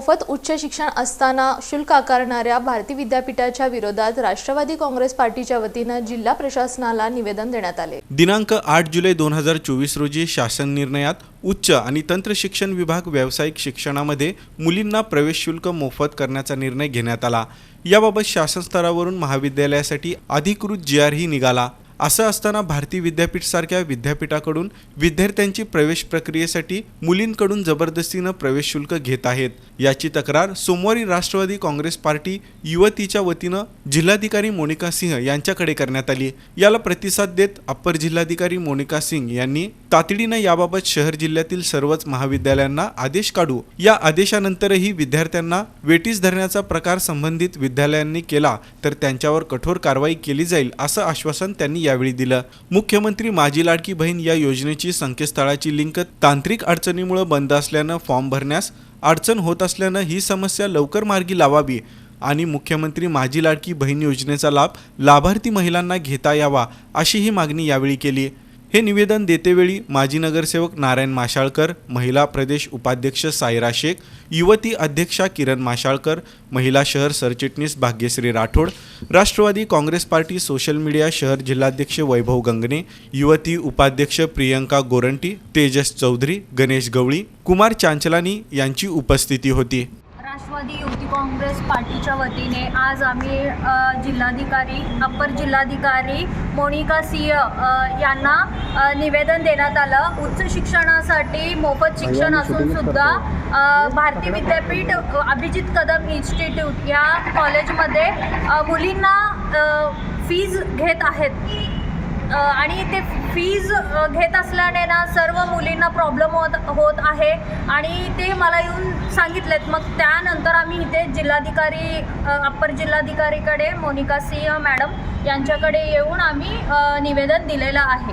मोफत उच्च शिक्षण असताना शुल्क आकारणाऱ्या भारती विद्यापीठाच्या विरोधात राष्ट्रवादी काँग्रेस पार्टीच्या वतीनं जिल्हा प्रशासनाला निवेदन देण्यात आले. दिनांक आठ जुलै दोन हजार चोवीस रोजी शासन निर्णयात उच्च आणि तंत्र शिक्षण विभाग व्यावसायिक शिक्षणामध्ये मुलींना प्रवेश शुल्क मोफत करण्याचा निर्णय घेण्यात आला. याबाबत शासन स्तरावरून महाविद्यालयासाठी अधिकृत जी आरही निघाला. असं असताना भारती विद्यापीठसारख्या विद्यापीठाकडून विद्यार्थ्यांची प्रवेश प्रक्रियेसाठी मुलींकडून जबरदस्तीनं प्रवेश शुल्क घेत आहेत. याची तक्रार सोमवारी राष्ट्रवादी काँग्रेस पार्टी युवतीच्या वतीनं जिल्हाधिकारी मोनिका सिंह यांच्याकडे करण्यात आली. याला प्रतिसाद देत अप्पर जिल्हाधिकारी मोनिका सिंग यांनी तातडीनं याबाबत शहर जिल्ह्यातील सर्वच महाविद्यालयांना आदेश काढू. या आदेशानंतरही विद्यार्थ्यांना वेटीस धरण्याचा प्रकार संबंधित विद्यालयांनी केला तर त्यांच्यावर कठोर कारवाई केली जाईल असं आश्वासन त्यांनी यावेळी दिलं. मुख्यमंत्री माझी लाडकी बहीण या योजनेची संकेतस्थळाची लिंक तांत्रिक अडचणीमुळे बंद असल्यानं फॉर्म भरण्यास अडचण होत असल्यानं ही समस्या लवकर मार्गी लावावी आणि मुख्यमंत्री माझी लाडकी बहीण योजनेचा लाभ लाभार्थी महिलांना घेता यावा अशी ही मागणी यावेळी केली. हे निवेदन देतेवेळी माजी नगरसेवक नारायण माशाळकर महिला प्रदेश उपाध्यक्ष सायरा शेख युवती अध्यक्षा किरण माशाळकर महिला शहर सरचिटणीस Bhagyashree Rathod Rashtrawadi Congress party social media शहर जिल्हाध्यक्ष वैभव गंगणे युवती उपाध्यक्ष प्रियंका गोरंटी तेजस चौधरी गणेश गवळी कुमार चांचलानी यांची उपस्थिती होती. राष्ट्रवादी युवती काँग्रेस पार्टीच्या वतीने आज आम्ही जिल्हाधिकारी अप्पर जिल्हाधिकारी मोनिका सिंह यांना निवेदन देण्यात आलं. उच्च शिक्षणासाठी मोफत शिक्षण असून सुद्धा अ, भारती विद्यापीठ अभिजित कदम इन्स्टिट्यूट या कॉलेजमध्ये मुलींना फीज घेत आहेत. आणि ते फीज घेत असल्याने ना सर्व मुलींना प्रॉब्लेम होत होत आहे. आणि ते मला येऊन सांगितलेत. मग त्यानंतर आम्ही इथे जिल्हाधिकारी अप्पर जिल्हाधिकारीकडे मोनिका सिंह मॅडम यांच्याकडे येऊन आम्ही निवेदन दिलेलं आहे.